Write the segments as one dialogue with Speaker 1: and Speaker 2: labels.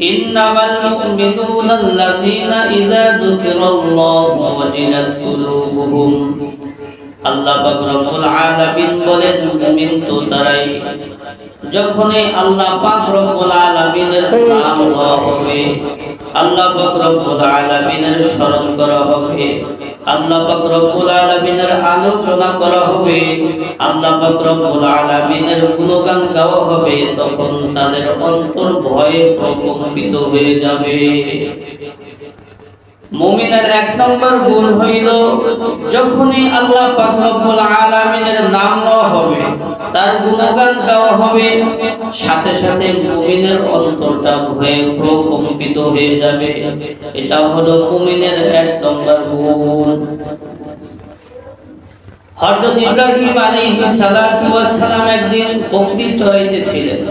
Speaker 1: إنما المؤمنون الذين إذا ذكر الله وجلت قلوبهم আল্লাহ পাক রব্বুল আলামিন বলেন মুমিন তো তারাই যখনই আল্লাহ পাক রব্বুল আলামিনের নাম লওয়া হবে আল্লাহ পাক রব্বুল আলামিনের স্মরণ করা হবে আল্লাহ পাক রব্বুল আলামিনের আলোচনা করা হবে। আল্লাহ পাক রব্বুল আলামিনের গুণগান গাওয়া হবে, তখন তাদের অন্তর ভয়ে প্রকম্পিত হয়ে যাবে। মুমিনের এক নম্বর গুণ হইল যখনই আল্লাহ পাক রব্বুল আলামিনের নাম নেওয়া হবে, তার গুণগান গাওয়া হবে, সাথে সাথে মুমিনের অন্তরটা ভয়ে প্রকম্পিত হয়ে যাবে। এটা হলো মুমিনের এক নম্বর গুণ হযরত ইব্রাহিম আলাইহিস সালাতু ওয়াস সালাম একদিন বকরি চড়াইতেছিলেন।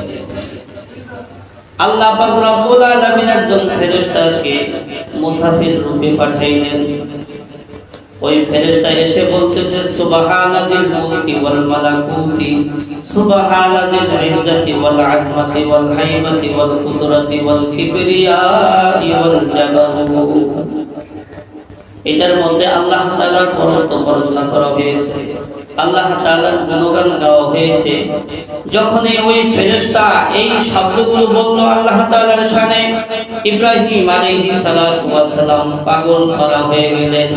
Speaker 1: আল্লাহ পাক রব্বুল আলামিন একজন ফেরেশতাকে মুসাফির রূপে পাঠাইলেন। ওই ফেরেশতা এসে বলতেছে সুবহানাজিল মুলকি ওয়াল মালাকুতি সুবহানাজিল ইজ্জতি ওয়াল আজমতি ওয়াল হাইবতি ওয়াল কুদরতি ওয়াল কিবরিয়াই ওয়াল জাবারুত এটার মধ্যে আল্লাহ তাআলার পরত্ব বর্ণনা করা হয়েছে। আল্লাহ তাআলার গুণগান গাওয়া হয়েছে। যখন ওই ফেরেশতা এই শব্দগুলো বলল আল্লাহ তাআলার শানে ইব্রাহিম আলাইহিস সালাতু পাগল করা হয়ে গেলেন।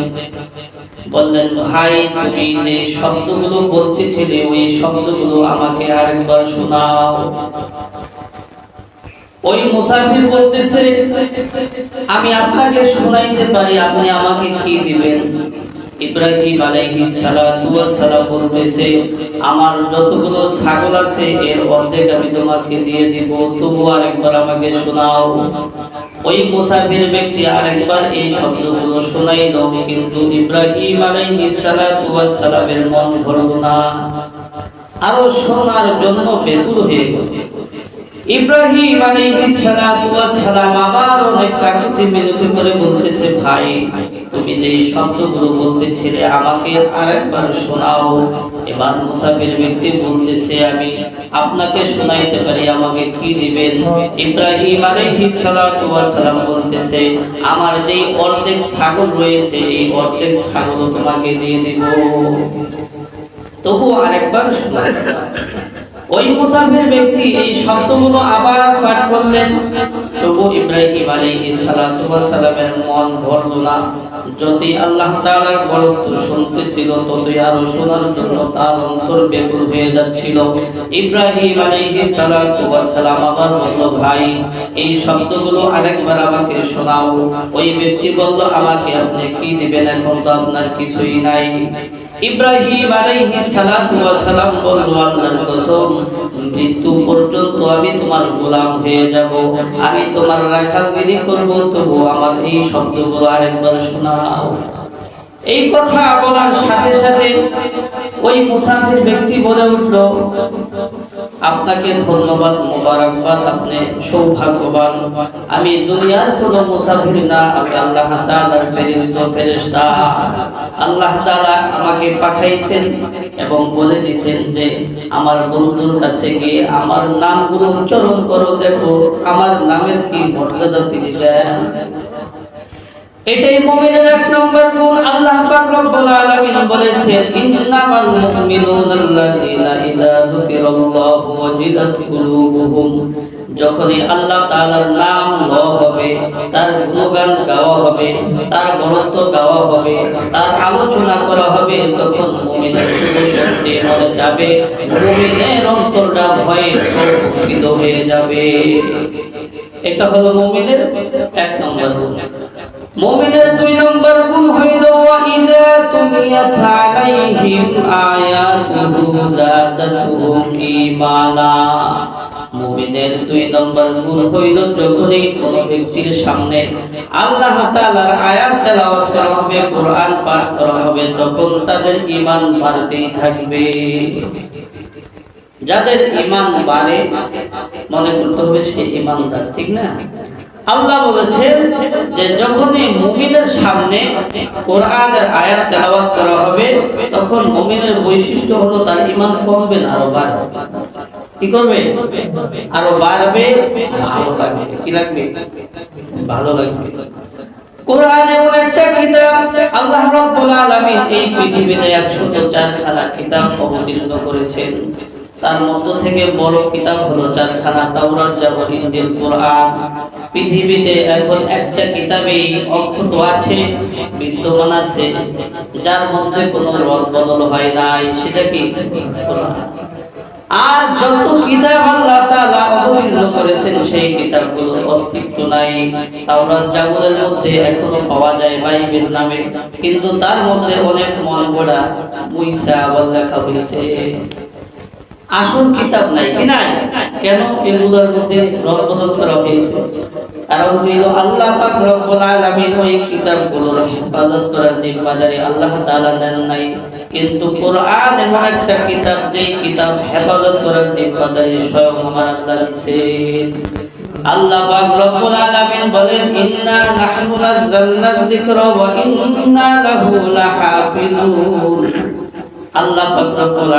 Speaker 1: বললেন, ভাই, তুমি যে শব্দগুলো বলতেছিলে, ওই শব্দগুলো আমাকে আরেকবার শোনাও। ওই মুসাফির বলতেছে, আমি আপনাকে শোনাইতে পারি, আপনি আমাকে কি দিবেন? ইব্রাহিম আলাইহিস সালাতু ওয়াস সালাম বলতেছে, আমার যতগুলো ছাগল আছে, এর অর্ধেক আমি তোমাকে দিয়ে দিব। তবু আরেকবার আমাকে শোনাও। ওই মুসাফির ব্যক্তি আরেকবার এই শব্দগুলো শোনাইল, কিন্তু ইব্রাহিম আলাইহিস সালাতু ওয়াস সালামের মন ভরল না। আরও শোনার জন্য বেকুল হয়ে গেল। ইব্রাহিম আলাইহিস সালাতু ওয়াস সালাম আবার অনেক কাকুতি মিনতি করে বলতেছে, ভাই, তুমি যে শব্দগুলো বলতেছিলে আমাকে আরেকবার শোনাও। এবার মুসাফির ব্যক্তি বলতেছে, আমি আপনাকে শোনাইতে পারি, আমাকে কি দিবেন? ইব্রাহিম আলাইহিস সালাতু ওয়াস সালাম বলতেছে, আমার যেই অর্ধেক ছাগল রয়েছে, এই অর্ধেক ছাগল তোমাকে দিয়ে দিব। তবু আরেকবার শোনাতে ওই মুসাফির ব্যক্তি এই শব্দগুলো আবার পাঠ করলেন। তবু ইব্রাহিম ওয়াস সালামের মন ভরল না। যদি আল্লাহ তাআলার বরত্ব শুনতেছিল, ততই আরও শোনার জন্য তার অন্তর ব্যাকুল হয়ে যাচ্ছিল। ইব্রাহিম ওয়াস সালাম আবার বলল ভাই, এই শব্দগুলো আরেকবার আমাকে শোনাও। ওই ব্যক্তি বলল, আমাকে আপনি কি দিবেন? এখন তো আপনার কিছুই নাই। ইব্রাহিম আলাইহিস সালাতু ওয়া সালাম বলল, আল্লাহর কসম, মৃত্যু পর্যন্ত আমি তোমার গোলাম হয়ে যাব। আমি তোমার রাখালগিরি করব তবু আমার এই শব্দগুলো আরেকবার শোনাও। এই কথা বলার সাথে সাথে ওই মুসাফির ব্যক্তি বলে উঠল আপনাকে ধন্যবাদ, মোবারকবাদ, আপনি সৌভাগ্যবান। আমি দুনিয়ার কোনো মুসাফির না, আমি আল্লাহ তাআলার প্রেরিত ফেরেশতা। আল্লাহ তাআলা আমাকে পাঠাইছেন এবং বলে দিয়েছেন যে, আমার বন্ধুর কাছে গিয়ে আমার নামগুলো উচ্চারণ করো, দেখো, আমার নামের কি মর্যাদা তিনি দেন। এটাই মুমিনের এক নম্বর গুণ। আল্লাহ পাক রব্বুল আলামিন বলেছেন, ইন্নামাল মুমিনুনা আল্লাযীনা ইযা যুকিরাল্লাহু ওয়াজিলাত কুলুবুহুম। যখনই আল্লাহ তাআলার নাম লওয়া হবে, তার গুণগান গাওয়া হবে, তার বরত্ব গাওয়া হবে, তার আলোচনা করা হবে, তখন মুমিনের শুভ শক্তি হয়ে যাবে, মুমিনের অন্তরটা ভয়ে প্রকম্পিত হয়ে যাবে। এটা হলো মুমিনের এক নম্বর গুণ। মুমিনের দুই নম্বর গুণ হইল আয়াতুহু ঈমানা। মুমিনের দুই নম্বর গুণ হইল, যখনই কোন ব্যক্তির সামনে আল্লাহ তাআলার আয়াত তেলাওয়াত করা হবে, কোরআন পাঠ করা হবে, তখন তাদের ঈমান বাড়তেই থাকবে। যাদের ঈমান বাড়ে, মনে করতে হবে সে ঈমানদার, ঠিক না? আল্লাহ বলেছেন যে যখনই মুমিনের সামনে কোরআনের আয়াত তেলাওয়াত করা হবে, তখন মুমিনের বৈশিষ্ট্য হলো তার ঈমান কমবে না, আরও বাড়বে। কি করবে? আরও বাড়বে, ভালো লাগবে। কি লাগবে? ভালো লাগবে। কোরআন এমন একটা কিতাব, আল্লাহ আলামিন এই পৃথিবীতে 104 খানা কিতাব অবতীর্ণ করেছেন। তার মধ্য থেকে বড় কিতাব হলো চারখানা তাওরাত জাবর ইনজিল কোরআন। পৃথিবীতে এখন একটা কিতাবেই অক্ষত আছে, বিদ্যমান আছে, যার মধ্যে কোনো রদ বদল হয় নাই, সেটা কি? আর যত কিতাব আল্লাহ তাআলা অবতীর্ণ করেছেন, সেই কিতাবগুলোর অস্তিত্ব নাই। তাওরাত জাবরের মধ্যে এখনও পাওয়া যায় বাইবেল নামে, কিন্তু তার মধ্যে অনেক মন গড়া মুইসা আবার লেখা হয়েছে। আসল কিতাব নাই, কি নাই? কেন? এগুলোর মধ্যে রদবদল করা হয়েছে কারণ হইল আল্লাহ পাক রব্বুল আলামিন ওই হেফাজত করার জিম্মাদারি আল্লাহ তাআলা নেন নাই। কিন্তু কোরআন এমন একটা কিতাব কিতাব হেফাজত করার জিম্মাদারি স্বয়ং আমার আল্লাহ নিছেন আল্লাহ পাক রব্বুল আলামিন বলেন, ইন্না নাহনু যিকরা ওয়া ইন্না লাহু লাহাফিজুন। আল্লাহ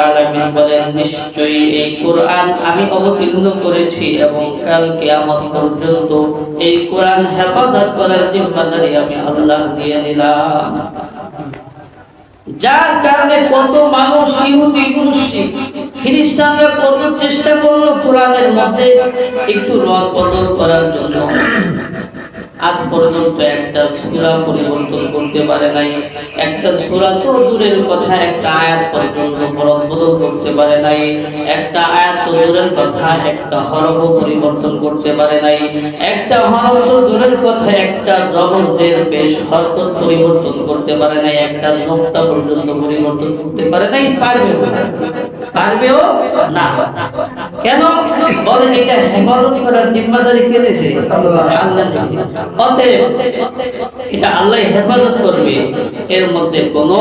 Speaker 1: আলামিন বলেন, নিশ্চয়ই এই কোরআন আমি অবতীর্ণ করেছি এবং কাল কিয়ামত পর্যন্ত এই কোরআন হেফাজত করার জিম্মাদারি আমি আল্লাহ দিয়ে নিলাম যার কারণে কত মানুষ ইহুদি খ্রিস্টানরা কত চেষ্টা করল কোরআনের মধ্যে একটু রদ বদল করার জন্য। আজ পর্যন্ত একটা সূরা পরিবর্তন করতে পারে নাই। একটা সূরা তো দূরের কথা, একটা আয়াত পর্যন্ত বদল করতে পারে নাই। একটা আয়াত তো দূরের কথা, একটা হরফ পরিবর্তন করতে পারে নাই। একটা হরফ তো দূরের কথা, একটা জবরজের বেশ হরফ পরিবর্তন করতে পারে নাই। একটা নোক্তা পর্যন্ত পরিবর্তন করতে পারে নাই পারবে পারবেও না? কেন? এটা হেফাজত করার জিম্মাদারি কে দিয়েছে এটা আল্লাহ হেফাজত করবে। এর মধ্যে কোনো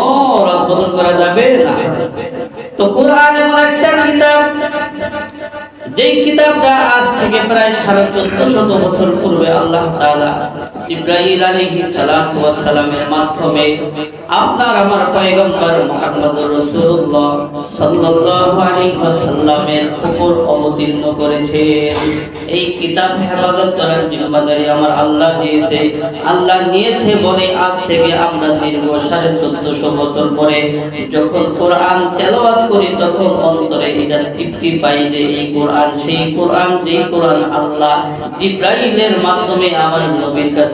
Speaker 1: রদবদল করা যাবে না। তো কোরআন এমন একটা কিতাব, যেই কিতাবটা আজ থেকে প্রায় সাড়ে চোদ্দ শত বছর পূর্বে আল্লাহ তাআলা ইব্রাহিম আলাইহিস সালাতু ওয়াস সালামের মাধ্যমে আপনার আমার পয়গম্বর মুহাম্মদুর রাসূলুল্লাহ সাল্লাল্লাহু আলাইহি ওয়াসাল্লামের উপর অবতীর্ণ করেছে। এই কিতাব হেফাজত করার জিম্মাদারি আমার আল্লাহ দিয়েছে। আল্লাহ নিয়েছে বলে আজ থেকে আমরা দীর্ঘ সাড়ে চোদ্দশো বছর পরে যখন কোরআন তেলাওয়াত করি, তখন অন্তরে এটা তৃপ্তি পাই যে এই কোরআন, সেই কোরআন, যেই কোরআন আল্লাহ জিব্রাইলের মাধ্যমে আমার নবীর কাছে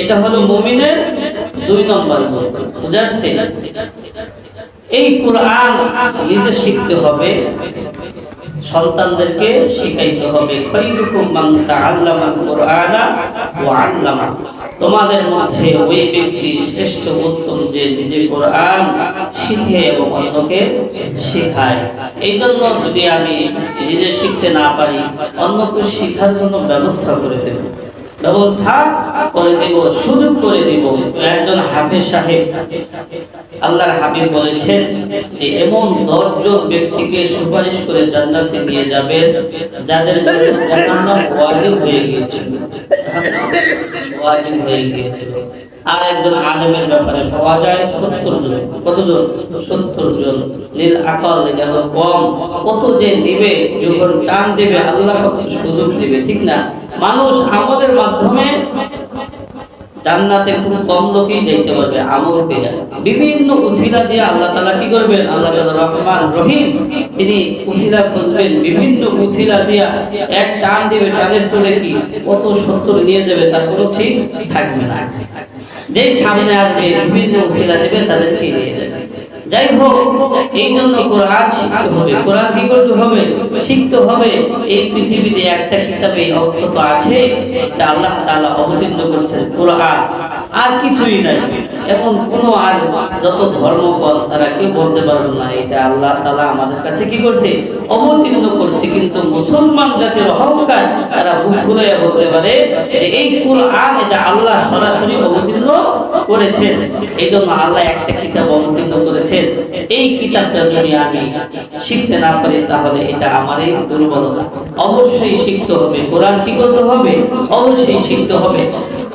Speaker 1: এটা হলো মুমিনের দুই নম্বর বুঝাচ্ছে এই কোরআন নিজে শিখতে হবে, সন্তানদেরকে শিখাইতে হবে তোমাদের মধ্যে ওই ব্যক্তি শ্রেষ্ঠ উত্তম যে নিজে কোরআন শিখে এবং অন্যকে শেখায়। এই জন্য যদি আমি নিজে শিখতে না পারি, অন্যকে শিখার জন্য ব্যবস্থা করে দেব। ব্যবস্থা করে দেব, সুযোগ করে দেব। একজন হাফেজ সাহেব, আল্লাহর হাবিব বলেছেন যে, এমন দশজন ব্যক্তিকে সুপারিশ করে জান্নাতে নিয়ে যাবে, যাদের ওয়াজিব হয়ে গিয়েছিল। ওয়াজিব হয়ে গিয়েছিল। আর একজন আলেমের ব্যাপারে পাওয়া যায় সত্তর জন। কতজন? সত্তর জন। নীল আকাল যেন কম। কত যে দিবে যখন টান দিবে, আল্লাহ সুযোগ দিবে, ঠিক না? মানুষ আমাদের মাধ্যমে জান্নাতে খুব কম লোকই যাইতে পারবে, আমল পেয়ে বিভিন্ন উসিলা দিয়ে আল্লাহ তাআলা কি করবেন? আল্লাহ রহমান রহিম, তিনি উসিলা খুঁজবেন। বিভিন্ন উসিলা দিয়া এক টান দিবে, টানের চলে কি? কত সত্তর নিয়ে যাবে, তার কোনো ঠিক থাকবে না। যেই সামনে আসবে, বিভিন্ন উসিলা দেবে, তাদেরকে নিয়ে যাবে। যাই হোক এই জন্য কোরআন শিখতে হবে। কোরআন কি করতে হবে? শিখতে হবে। এই পৃথিবীতে একটা কিতাবে অক্ষত আছে আল্লাহ তাআলা অবতীর্ণ করেছেন, কোরআন। আর কিছুই নাই। এখন কোনো আর যত ধর্মপদ তারা কেউ বলতে পারবে না, এটা আল্লাহ তাআলা আমাদের কাছে কি করছে? অবতীর্ণ করছে। কিন্তু মুসলমান জাতির অহংকার তারা মুখ খুলে বলতে পারে যে এই কোরআন এটা আল্লাহ সরাসরি অবতীর্ণ করেছেন। এই জন্য আল্লাহ একটা কিতাব অবতীর্ণ করেছেন। এই কিতাবটা যদি আমি শিখতে না পারি, তাহলে এটা আমারই দুর্বলতা। অবশ্যই শিখতে হবে। কোরআন কি করতে হবে? অবশ্যই শিখতে হবে।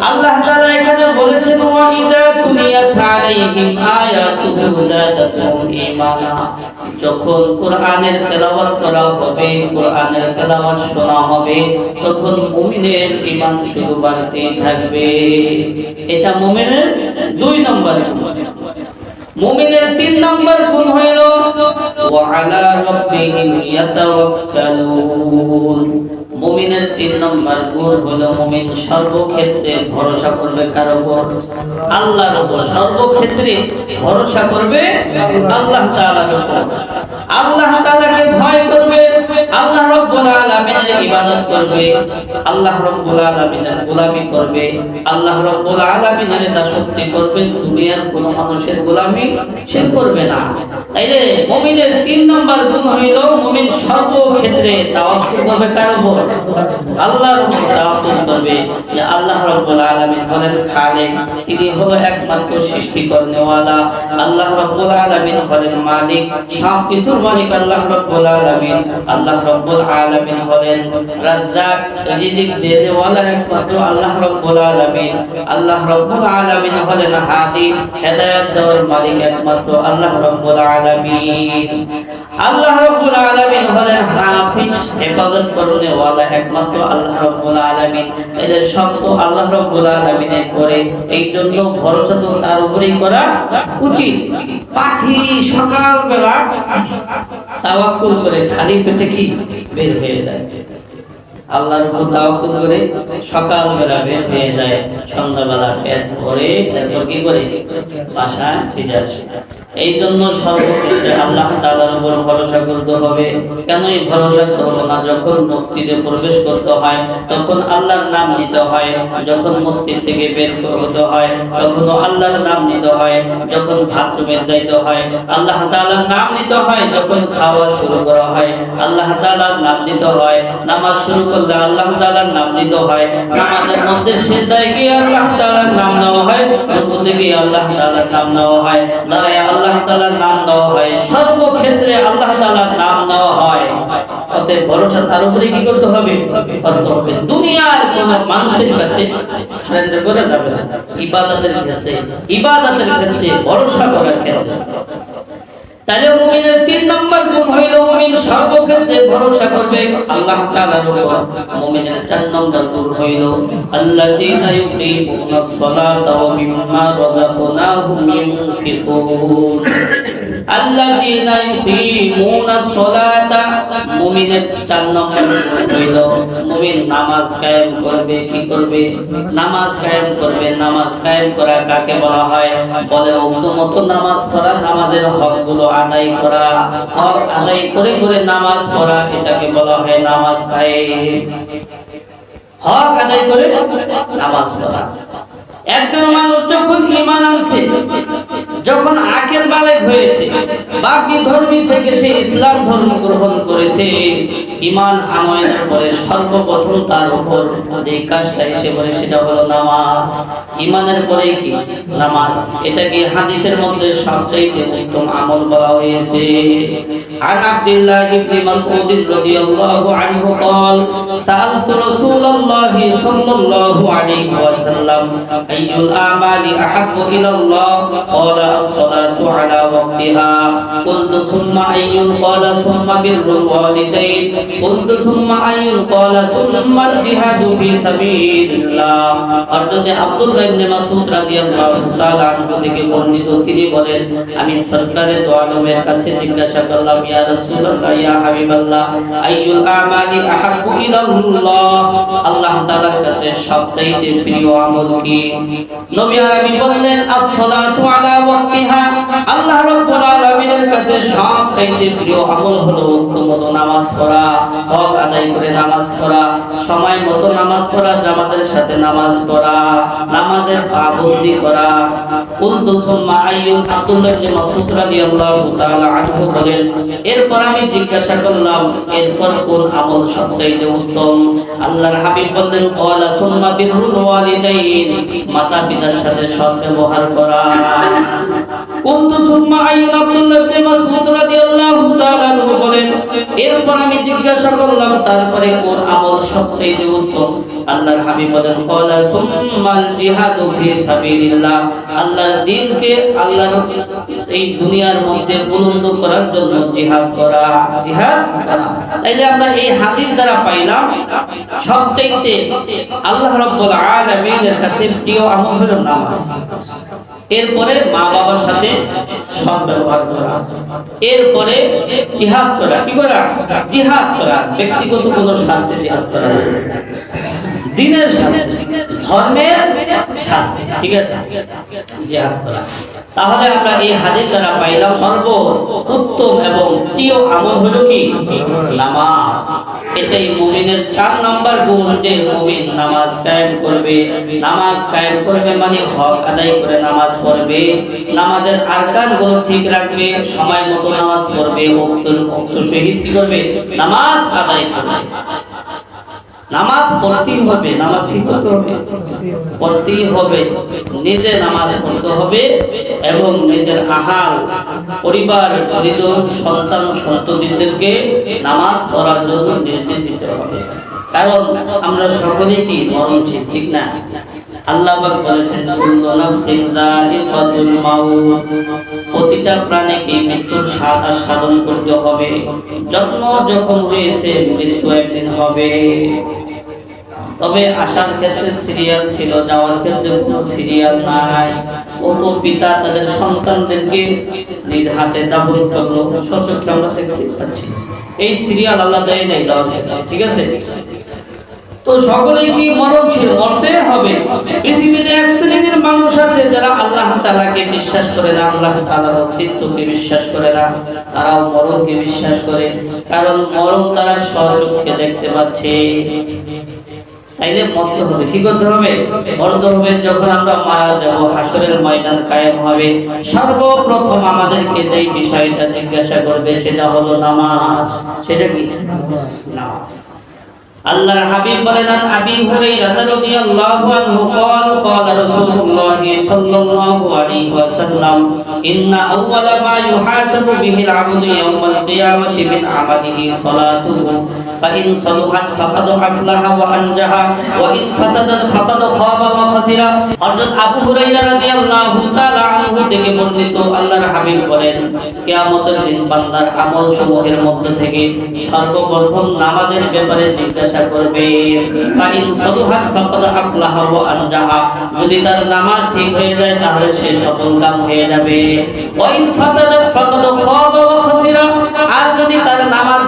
Speaker 1: আল্লাহ তাআলা এখানে বলেছেন, ওয়া ইযা তুলিয়াত আলাইহিম আয়াতুহু যাদাতুহুম ঈমানা। যখন কোরআনের তেলাওয়াত করা হবে, কোরআনের তেলাওয়াত শোনা হবে, তখন মুমিনের ঈমান শুরু বাড়তেই থাকবে। এটা মুমিনের দুই নম্বর মুমিনের তিন নম্বর গুণ হইল, ওয়া আলা রাব্বিহিম ইয়াতাওয়াক্কালুন। মুমিনের তিন নম্বর গুণ হলো মুমিন সর্বক্ষেত্রে ভরসা করবে কার উপর? আল্লাহর উপর। সর্বক্ষেত্রে ভরসা করবে আল্লাহ তাআলার উপর। আল্লাহ তাআলাকে ভয় করবে, আল্লাহ রাব্বুল আলামিনের ইবাদত করবে, আল্লাহ রাব্বুল আলামিনের গোলামি করবে, আল্লাহ রাব্বুল আলামিনের দাসত্ব করবে, দুনিয়ার কোন মানুষের গোলামি সে করবে না। তাইলে মুমিনের তিন নম্বর গুণ হইল মুমিন সর্বক্ষেত্রে তাওয়াক্কুল করবে কার উপর? আল্লাহর তাওয়াক্কুল করবে যে আল্লাহ রাব্বুল আলামিন হলেন খালিক, তিনি হলো একমাত্র সৃষ্টি করনেওয়ালা আল্লাহ রাব্বুল আলামিন হলেন মালিক সব কিছুর মালিক আল্লাহ রাব্বুল আলামিন। আল্লাহ রাব্বুল আলামিন হলেন রাজ্জাক রিজিক দেওয়ালা একমাত্র আল্লাহ রাব্বুল আলামিন। আল্লাহ রাব্বুল আলামিন হলেন হাদি, হেদায়েত দেওয়ার মালিক একমাত্র আল্লাহ রাব্বুল আলামিন। আল্লাহ রাব্বুল আলামিন হলেন হাফিজ, হেফাজত করনে ওয়ালা একমাত্র আল্লাহ রাব্বুল আলামিন। এদের সব আল্লাহ রাব্বুল আলামিনের করে এই জন্য ভরসা তো তার উপরেই করা উচিত। পাখি সকালবেলা তাওয়াক্কুল করে খালি পেটে কি? বের হয়ে যায়। আল্লাহর উপর তাওয়াক্কুল করে সকালবেলা বের হয়ে যায়। সন্ধ্যাবেলা পেট ভরে, তারপর কি করে? বাসায় ফিরে আসে। এই জন্য সর্বক্ষেত্রে আল্লাহ তাআলার উপর ভরসা করতে হবে। কেন এই ভরসা করব না? যখন মসজিদে প্রবেশ করতে হয়, তখন আল্লাহর নাম নিতে হয়। যখন মসজিদ থেকে বের হতে হয় তখন আল্লাহর নাম নিতে হয়। যখন বাথরুমে যাইতে হয়, আল্লাহ তাআলার নাম নিতে হয় যখন খাওয়া শুরু করা হয়। আল্লাহ তাআলার নাম নিতে হয়, নামাজ শুরু করলে আল্লাহ তাআলার নাম নিতে হয়। নামাজের মধ্যে সেজদায় গিয়ে আল্লাহ তাআলার নাম নেওয়া হয় গিয়ে আল্লাহ তাআলার নাম নেওয়া হয়। দাঁড়ায় তাআলার নাম নেওয়া হয়। সর্বক্ষেত্রে আল্লাহ তাআলার নাম নেওয়া হয়। অতএব ভরসা তার উপরে কি করতে হবে? দুনিয়ার কোন মানুষের কাছে ক্ষেত্রে, ইবাদতের ক্ষেত্রে ভরসা করার ক্ষেত্রে। তাহলে মুমিনের তিন নম্বর গুণ হইল মুমিন সর্বক্ষেত্রে ভরসা করবে। আল্লাহ তাআলার উপর মুমিনের চার নম্বর গুণ হইল আল্লাযীনা ইউকিমুনাস সালাতা ওয়া মিম্মা রাযাকনাহুম ইউনফিকুন আল্লাযীনা ইউকিমুনাস সালাতা। মুমিনের চার নম্বর হইল, মুমিন নামাজ কায়েম করবে, কি করবে? নামাজ কায়েম করবে। নামাজ কায়েম করা কাকে বলা হয়? বলে উক্ত মতো নামাজ পড়া, নামাজের হকগুলো আদায় করা। হক আদায় করে করে নামাজ পড়া, এটাকে বলা হয় নামাজ কায়েম। হক আদায় করে নামাজ পড়া। একজন মানুষ যখন ঈমান আনছে যখন আকেল বালেক হয়েছে বাকি ধর্মী থেকে সে ইসলাম ধর্ম গ্রহণ করেছে। ঈমান আনয়নের পরে সর্বপ্রথম তার উপর যে কাজটা এসে পড়ে সেটা হলো নামাজ ঈমানের পরে কি নামাজ এটা কি হাদিসের মধ্যে সবচেয়ে উত্তম আমল বলা হয়েছে عن عبد الله بن مسعود رضي الله عنه قال سألت رسول الله صلى الله عليه وسلم أي الأعمال أحب إلى الله قال الصلاة على وقتها قلت ثم أي قال ثم بر الوالدين قلت ثم أي قال ثم الجهاد في سبيل الله অর্থাৎ আব্দুল্লাহ ইবনে মাসউদ রাদিয়াল্লাহু তাআলা আনহু থেকে বর্ণিত তিনি বলেন আমি সরকারে দো আলমের কাছে জিজ্ঞাসা করলাম ইয়া রাসূলুল্লাহ ইয়া হাবিবাল্লাহ আইয়ুল আমালি আহাব্বু ইলাল্লাহ আল্লাহ তাআলার কাছে সবচাইতে প্রিয় আমল কি নবী আরবি বললেন আস-সালাতু আলা ওয়াক্তিহা আল্লাহ রাব্বুল আলামিন আলামিনের কাছে সবচাইতে প্রিয় আমল হলো উত্তম মতো নামাজ পড়া হক আদায় করে নামাজ পড়া, সময় মতো নামাজ পড়া, জামাতের সাথে নামাজ পড়া, নামাজের পাবন্দি করা। এরপর আমি জিজ্ঞাসা করলাম, এরপর কোন আমল সবচাইতে উত্তম? আল্লাহর হাবিব বললেন, ক্বালা সুম্মা বিররুল ওয়ালিদাইন মাতা পিতার সাথে সৎ ব্যবহার করা। কুনতু সুম্মা আইয়ুব আব্দুল্লাহ ইবনে মাসউদ রাদিয়াল্লাহু তাআলা বলেন, এরপর আমি জিজ্ঞাসা করলাম, তারপরে কোন আমল সবচেয়ে উত্তম। আল্লাহর হাবিব বলেন ক্বালা সুম্মাল জিহাদু ফি সাবিলিল্লাহ। আল্লাহর দ্বীনকে আল্লাহর এই দুনিয়ার মধ্যে বুলন্দ করার জন্য জিহাদ করা। জিহাদ করা। তাইলে আমরা এই হাদিস দ্বারা পাইলাম, সবচাইতে আল্লাহ রাব্বুল আলামিনের কাছে প্রিয় আমল হলো নামাজ। এরপরে মা বাবার সাথে ব্যবহার করা এরপরে জিহাদ করা, কি করা? জিহাদ করা, ব্যক্তিগত কোনো স্বার্থে জিহাদ করা দিনের সাথে ধর্মের স্বার্থে, ঠিক আছে? জিহাদ করা। তাহলে আমরা এই হাদিস দ্বারা পাইলাম সর্ব উত্তম এবং প্রিয় আমল হলো কি? নামাজ। এটাই মুমিনের চার নাম্বার গুণ যে মুমিন নামাজ কায়েম করবে। নামাজ কায়েম করবে মানে হক আদায় করে নামাজ পড়বে। নামাজের আরকানগুলো ঠিক রাখবে, সময় মতো নামাজ পড়বে ওক্ত ওক্ত শহীদ করবে? নামাজ আদায় করবে। নামাজ পড়তেই হবে নামাজ কি করতে হবে? পড়তেই হবে নিজে নামাজ পড়তে হবে এবং নিজের আহার পরিবার পরিজন সন্তান সন্ততিদেরকে নামাজ পড়ার জন্য নির্দেশ দিতে হবে। কারণ আমরা সকলেই কি মরণশীল ঠিক না? আল্লাহ বলেছেন প্রতিটা প্রাণীকে মৃত্যুর স্বাদ আস্বাদন করতে হবে। জন্ম যখন হয়েছে মৃত্যু একদিন হবে। তবে আসার ক্ষেত্রে সিরিয়াল ছিল, যাওয়ার ক্ষেত্রে কোনো সিরিয়াল নাই। ও তো পিতা তাদের সন্তানদেরকে নিজ হাতে দাবন করল। সচক্ষে আমরা দেখতে পাচ্ছি। এই সিরিয়াল আল্লাহ দেয় নাই যাওয়ার ক্ষেত্রে, ঠিক আছে? তো সকলেই কি মরণ ছিল? মরতে হবে। পৃথিবীতে এক শ্রেণির মানুষ আছে যারা আল্লাহ তাআলাকে বিশ্বাস করে না, আল্লাহ তাআলার অস্তিত্বকে বিশ্বাস করে না। তারাও মরণকে বিশ্বাস করে। কারণ মরণ তারা সচক্ষে দেখতে পাচ্ছে। তাইলে মরতে হবে কি করতে হবে মরতে হবে যখন আমরা মারা যাব হাসরের ময়দান কায়েম হবে সর্বপ্রথম আমাদেরকে যেই বিষয়টা জিজ্ঞাসা করবে সেটা হলো নামাজ সেটা কি নামাজ আল্লাহর হাবিব বলেন আন আবি হুরায়রা রাদিয়াল্লাহু আনহু قال قال رسول الله صلى الله عليه وسلم ان اول ما يحاسب به العبد يوم القيامه من عمله صلاته فان صلحت فقد افلح وانجح وان فسدت فقد خاب وخسر হযরত আবু হুরায়রা রাদিয়াল্লাহু তাআলা আনহু থেকে বর্ণিত আল্লাহর হাবিব বলেন কিয়ামতের দিন বান্দার আমল সমূহের মধ্য থেকে সর্বপ্রথম নামাজের ব্যাপারে জিজ্ঞাসা করবে ফাইন সদুহাত ফাকাদ আফলাহা ওয়া আনজাহা যদি তার নামাজ ঠিক হয়ে যায় তাহলে সে সফল কাম হয়ে যাবে ওয়াইন ফাসাদাত ফাকাদ খাবা ওয়া খাসিরা আর যদি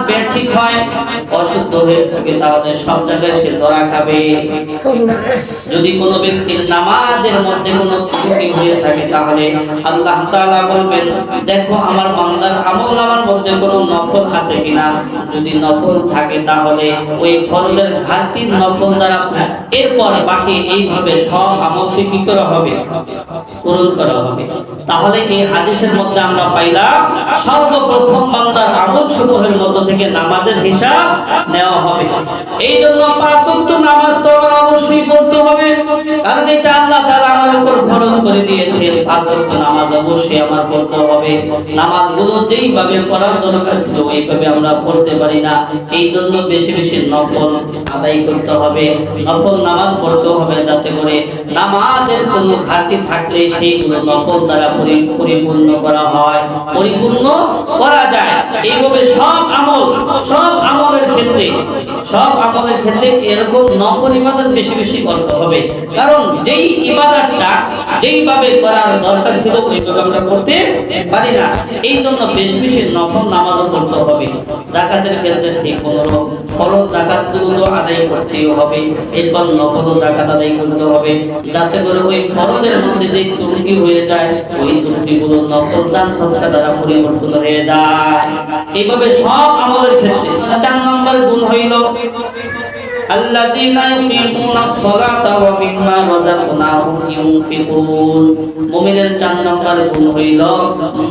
Speaker 1: নামাজ বেঠিক হয় অশুদ্ধ হয়ে থাকে, তাহলে সব জায়গায় সে ধরা খাবে। যদি কোনো ব্যক্তির নামাজের মধ্যে কোনো ত্রুটি হয়ে থাকে, তাহলে আল্লাহ তাআলা বলবেন, দেখো, আমার বান্দার আমল আমার মধ্যে কোনো নফল আছে কিনা? যদি নফল থাকে, তাহলে ওই ফরজের ঘাটতি নফল দ্বারা এরপরে বাকি এইভাবে সব আমলকে কি করা হবে? পূরণ করা হবে। তাহলে এই হাদিসের মধ্যে আমরা পাইলাম, সর্বপ্রথম বান্দার আমল সমূহের মধ্য থেকে নামাজের হিসাব নেওয়া হবে। এই জন্য পাঁচ নামাজ তো অবশ্যই পড়তে হবে। কারণ এটা আল্লাহ তাআলা আমার উপর ফরজ করে দিয়েছে পাঁচ নামাজ অবশ্যই আমার পড়তে হবে। নামাজগুলো যেইভাবে পড়ার দরকার ছিল ওইভাবে আমরা পড়তে পারি না। এই জন্য বেশি বেশি নফল আদায় করতে হবে। নফল নামাজ পড়তে হবে যাতে করে নামাজের কোনো ঘাটতি থাকলে সেইগুলো নফল দ্বারা পরিপূর্ণ করা হয়। পরিপূর্ণ করা যায়। এইভাবে সব আমল সব আমলের ক্ষেত্রে, সব আমলের ক্ষেত্রে এরকম নফল ইবাদত বেশি বেশি করতে হবে। কারণ যেই ইবাদতটা যেইভাবে করার দরকার ছিল ওইভাবে আমরা করতে পারি না। এই জন্য বেশি বেশি নফল নামাজও করতে হবে। জাকাতের ক্ষেত্রে ঠিক পনেরো ফরজ জাকাতগুলো তো আদায় করতেই হবে, এরপর নফল জাকাত আদায় করতে হবে। যাতে করে ওই ফরজের মধ্যে যে ত্রুটি হয়ে যায়, ওই ত্রুটিগুলো নফল দান সদকা দ্বারা পরিবর্তন হয়ে যায়। এইভাবে সব আমলের ক্ষেত্রে চার নম্বর গুণ হইল الذين يقيمون الصلاة ومما رزقناهم ينفقون মুমিনের চার নম্বর গুণ হইল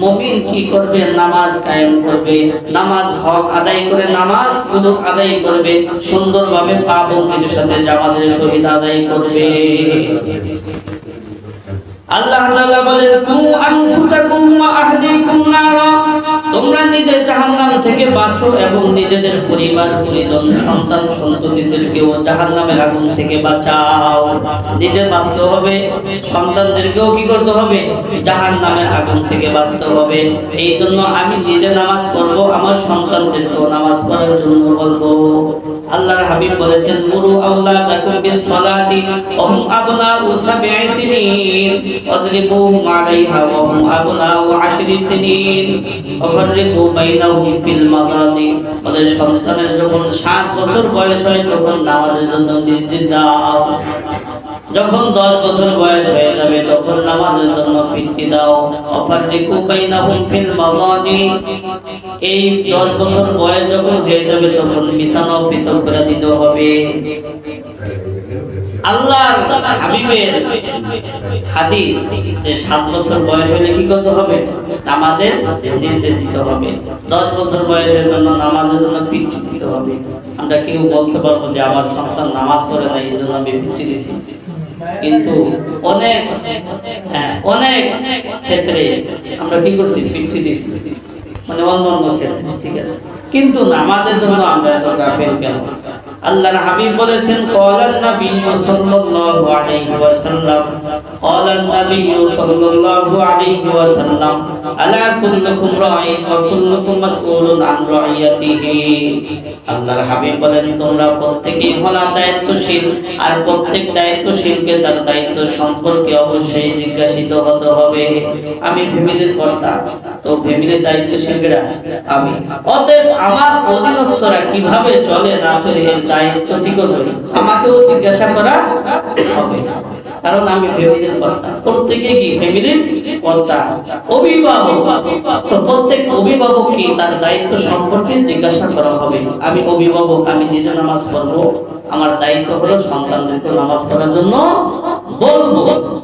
Speaker 1: মুমিন কি করবে নামাজ কায়েম করবে নামাজ হক আদায় করে নামাজ গুলো আদায় করবে সুন্দরভাবে পাবন্দির সাথে জামাতের সহিত আদায় করবে আল্লাহ তাআলা বলেন কু আনফুসাকুম ওয়া আহলিকুম নারা তোমরা নিজের জাহান্নাম থেকে বাঁচো এবং নিজেদের পরিবার, পরিজন, সন্তান, সন্ততিদেরকেও জাহান্নামের আগুন থেকে বাঁচাও। নিজে বাঁচতে হবে, সন্তানদেরকেও কি করতে হবে? জাহান্নামের আগুন থেকে বাঁচতে হবে। এই জন্য আমি নিজে নামাজ পড়ব, আমার সন্তানদেরকেও নামাজ পড়ার জন্য বলব। আল্লাহর হাবিব বলেছেন মুরু আওলাদাকুম বিস সালাতি ওয়া হুম আবনাউ সাব'i সিনিন। ওয়াদরিবুহুম আলাইহা ওয়া হুম আবনাউ আশরি সিনিন। ওয়াফাররিকু বাইনাহুম ফিল মাদাজি ওদের সন্তানের যখন 7 বছর বয়স হয়, তখন নামাজের জন্য নির্দেশ যখন দশ বছর বয়স হয়ে যাবে, তখন নামাজের জন্য বৃত্তি দাও। অফাররিকু বাইনাহুম ফিল মাদাজি এই দশ বছর বয়স যখন হয়ে যাবে, তখন বিছানা পৃথক করে দিতে হবে। আল্লাহ হাবিবের হাদিস যে বছর বয়স হলে কি করতে হবে? নামাজের নির্দেশ দিতে হবে। দশ বছর বয়সের জন্য নামাজের জন্য দিতে হবে। আমরা কেউ বলতে পারব যে আমার সন্তান নামাজ পড়ে না এই জন্য আমি দিছি। কিন্তু অনেক হ্যাঁ, অনেক ক্ষেত্রে আমরা কি করছি? দিছি। মানে অন্য অন্য ক্ষেত্রে ঠিক আছে? কিন্তু নামাজের জন্য আমরা এত গাফেল কেন? আল্লাহর হাবিব বলেছেন কলান নবী সাল্লাল্লাহু আলাইহি ওয়াসাল্লাম। ক্বালান নবী সাল্লাল্লাহু আলাইহি ওয়াসাল্লাম আলা কুল্লুকুম রাঈন ওয়া কুল্লুকুম মাসউলুন আন রাইয়াতিহি আল্লাহর হাবিব বলেন, তোমরা প্রত্যেকেই হলা দায়িত্বশীল, আর প্রত্যেক দায়িত্বশীলকে তার দায়িত্ব সম্পর্কে অবশ্যই জিজ্ঞাসিত হতে হবে। আমি ফ্যামিলির কর্তা, তো ফ্যামিলির দায়িত্বশীলরা আমি। অতএব আমার অধীনস্থরা কীভাবে চলে না চলে এর দায়িত্ব কি করবে আমাকেও জিজ্ঞাসা করা হবে। কারণ আমি ফ্যামিলির কর্তা। প্রত্যেকে কি ফ্যামিলির কর্তা? অভিভাবক। তো প্রত্যেক অভিভাবককে তার দায়িত্ব সম্পর্কে জিজ্ঞাসা করা হবে। আমি অভিভাবক, আমি নিজে নামাজ পড়ব। আমার দায়িত্ব হলো সন্তানদেরকে নামাজ পড়ার জন্য বলব।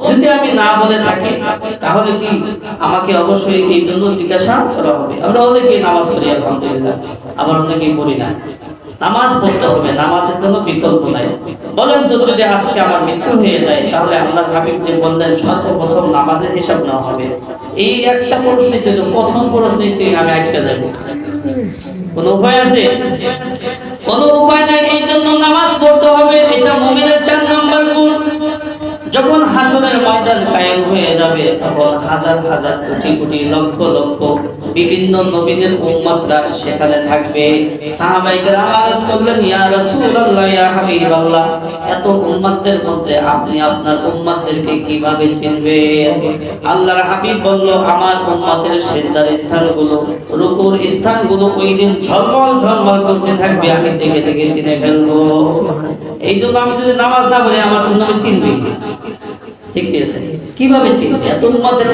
Speaker 1: যদি আমি না বলে থাকি, তাহলে কি আমাকে অবশ্যই এই জন্য জিজ্ঞাসা করা হবে? আমরা অনেকেই নামাজ পড়ি, আলহামদুলিল্লাহ। আবার অনেকেই পড়ি না। নামাজ পড়তে হবে, নামাজের কোনো বিকল্প নাই। বলেন তো যদি আজকে আমার মৃত্যু হয়ে যায়, তাহলে আল্লাহ হাবিব যে বললেন, সর্বপ্রথম নামাজের হিসাব নেওয়া হবে। এই একটা প্রশ্নের জন্য প্রথম প্রশ্নের থেকে আমি আটকে যাব। কোন উপায় আছে? কোন উপায় নাই এই জন্য নামাজ পড়তে হবে, এটা মুমিনের চার নম্বর গুণ। যখন হাসনের ময়দান কায়েম হয়ে যাবে তখন হাজার হাজার কোটি কোটি লক্ষ লক্ষ বিভিন্ন নবীদের উম্মতরা সেখানে থাকবে। সাহাবাইকে আওয়াজ করলেন ইয়া রাসূলুল্লাহ ইয়া হাবিবাল্লাহ এত উম্মতদের মধ্যে আপনি আপনার উম্মতদেরকে কীভাবে চিনবেন? আল্লাহর হাবিব বলল আমার উম্মতের সিজদার স্থানগুলো রুকুর স্থানগুলো ওই দিন ঝলমল ঝলমল করতে থাকবে আমি দেখে দেখে চিনে ফেলব। এই জন্য আমি যদি নামাজ না পড়ি আমার জন্য আমি চিনবি ঠিক দিয়েছেন কীভাবে চিনবে? এত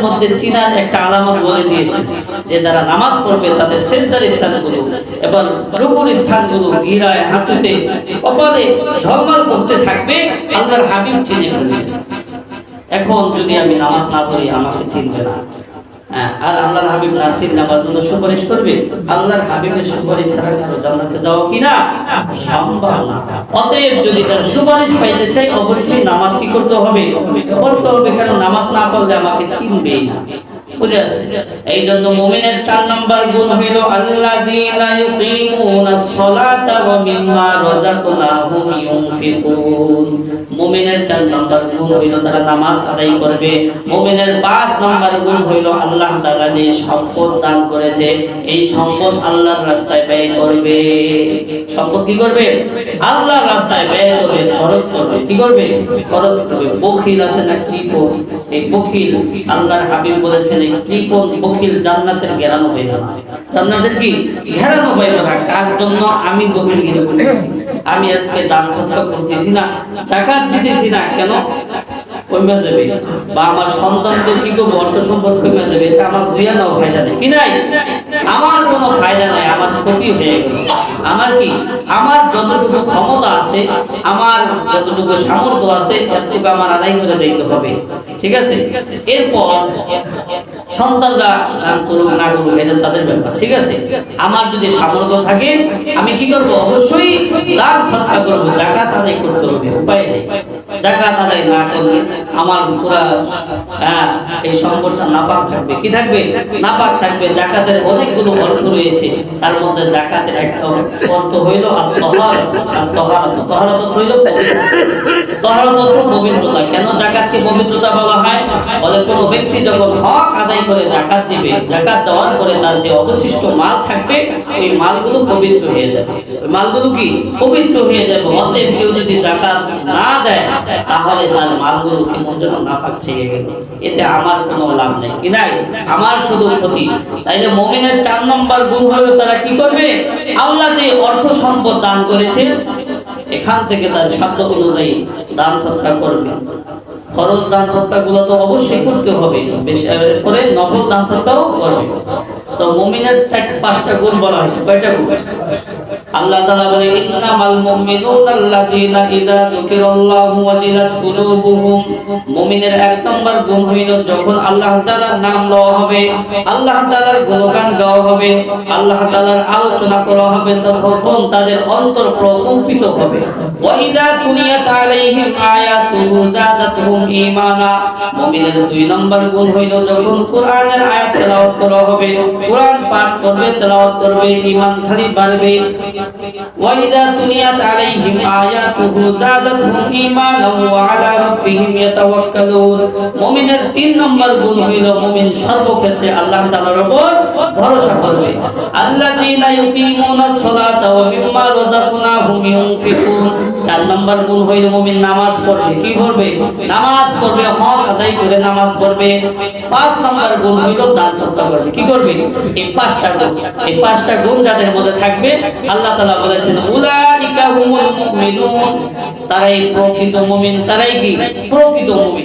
Speaker 1: মধ্যে চিনার একটা আলামত বলে দিয়েছে যে যারা নামাজ পড়বে তাদের সেজদার স্থানগুলো এবং রুকুর স্থানগুলো গিরায় হাঁটুতে কপালে ঝলমল করতে থাকবে, আল্লাহর হাবিব চিনে ফেলবে। এখন যদি আমি নামাজ না পড়ি, আমাকে চিনবে না। আর আল্লাহর হাবিব না নামাজ জন্য সুপারিশ করবে? আল্লাহর হাবিবের সুপারিশ ছাড়া কারও জান্নাতে যাওয়া কিনা? সম্ভব না। অতএব যদি তার সুপারিশ পাইতে চাই, অবশ্যই নামাজ কি করতে হবে? পড়তে হবে, কারণ নামাজ না পড়লে আমাকে চিনবেই না। বুঝে আসছে? এই জন্য মুমিনের চার গুণ হইল ওয়া মিম্মা রাযাকনাহুম ইউনফিকুন। মুমিনের চার গুণ হইল তারা নামাজ আদায় করবে। মুমিনের পাঁচ গুণ হইল আল্লাহ তাআলা যে সম্পদ দান করেছে, এই সম্পদ আল্লাহর রাস্তায় ব্যয় করবে। সম্পদ কি করবে? আল্লাহর রাস্তায় ব্যয় করবে, খরচ করবে। কি করবে? খরচ করবে। বখিল আছে না কি এই বখিল আল্লাহর হাবিব বলেছেন বকিল জান্নাতের ঘেরানো হইল না জান্নাতের কি? ঘেরানো হইল না কার জন্য? আমি বকিল গিরি করতেছি আমি আজকে দান সৎকার করতেছি না, জাকাত দিতেছি না। কেন? আমার ফায়দা নেই। আমার ক্ষতি হয়ে আমার কি? আমার যতটুকু ক্ষমতা আছে, আমার যতটুকু সামর্থ্য আছে আমার আদায় করে যাইতে হবে। ঠিক আছে? এরপর সন্তানরা তাদের ব্যাপার, ঠিক আছে? আমার যদি সামর্থ্য থাকে, আমি কি করব? অবশ্যই করব আদায় করতে হবে, উপায় নেই। জাকাত আদায় না করলে আমার পুরা হ্যাঁ, এই নাপাক থাকবে। কি থাকবে? নাপাক থাকবে। জাকাতের অনেকগুলো অর্থ রয়েছে। তার মধ্যে জাকাতের একটা অর্থ হইল আর তহার আর তহারত তহারত হইল তহারত পবিত্রতা। কেন জাকাতকে পবিত্রতা বলা হয়? বলে কোনো ব্যক্তি যখন হক আদায় করে জাকাত দিবে জাকাত দেওয়ার পরে তার যে অবশিষ্ট মাল থাকবে ওই মালগুলো পবিত্র হয়ে যাবে। মালগুলো কি? পবিত্র হয়ে যাবে। অতএব কেউ যদি জাকাত না দেয় তাহলে তার মালগুলো কেমন যেন থেকে গেল। এতে আমার কোনো লাভ নেই। কি নাই? আমার শুধু ক্ষতি। তাইলে মুমিনের চার নম্বর গুণ হলো তারা কি করবে? আল্লাহ যে অর্থ সম্পদ দান করেছে, এখান থেকে তার সাধ্য অনুযায়ী দান সৎকার করবে। খরচ দান সৎকারগুলো তো অবশ্যই করতে হবে। করে নফল দান সৎকারও করবে। তো মুমিনের চার, পাঁচটা গুণ বলা হয়েছে। কয়টা গুণ? আল্লাহ তাআলা বলে ইন্নামাল মুমিনুনা আল্লাযীনা ইযা যুকিরাল্লাহু ওয়াজিলাত কুলুবুহুম। মুমিনের এক নম্বর গুণ হইল যখন আল্লাহ তাআলার নাম লওয়া হবে, আল্লাহ তাআলার গুণগান গাওয়া হবে, আল্লাহ তাআলার আলোচনা করা হবে, তখন তাদের অন্তর প্রকম্পিত হবে। ওয়া ইযা তুলিয়াত আলাইহিম আয়াতুহু যাদাতুহুম ঈমানা। মুমিনের দুই নম্বর গুণ হইল যখন কোরআনের আয়াত তেলাওয়াত করা হবে, কোরআন পাঠ করবে, তেলাওয়াত করবে, ঈমানধারী বাড়বে। وإذا تليت عليهم آياته زادتهم إيمانا وعلى ربهم يتوكلون মুমিনের তিন নম্বর গুণ হইল মুমিন সর্বক্ষেত্রে আল্লাহ তাআলার উপর ভরসা করবে আল্লাযীনা ইউকিমুনাস সালাতা ওয়া মিম্মা রাযাকনাহুম ইউনফিকুন চার নম্বর গুণ হইল মুমিন নামাজ পড়বে কি পড়বে নামাজ পড়বে হক আদায় করে নামাজ পড়বে পাঁচ নম্বর গুণ হইল দান সৎকা করবে কি করবে এই পাঁচটা গুণ এই পাঁচটা গুণ যাদের মধ্যে থাকবে আল্লাহ তাআলা বলেছেন উলাইকা হুমুল মুমিনুন তারাই প্রকৃত মুমিন তারাই কি? প্রকৃত মুমিন।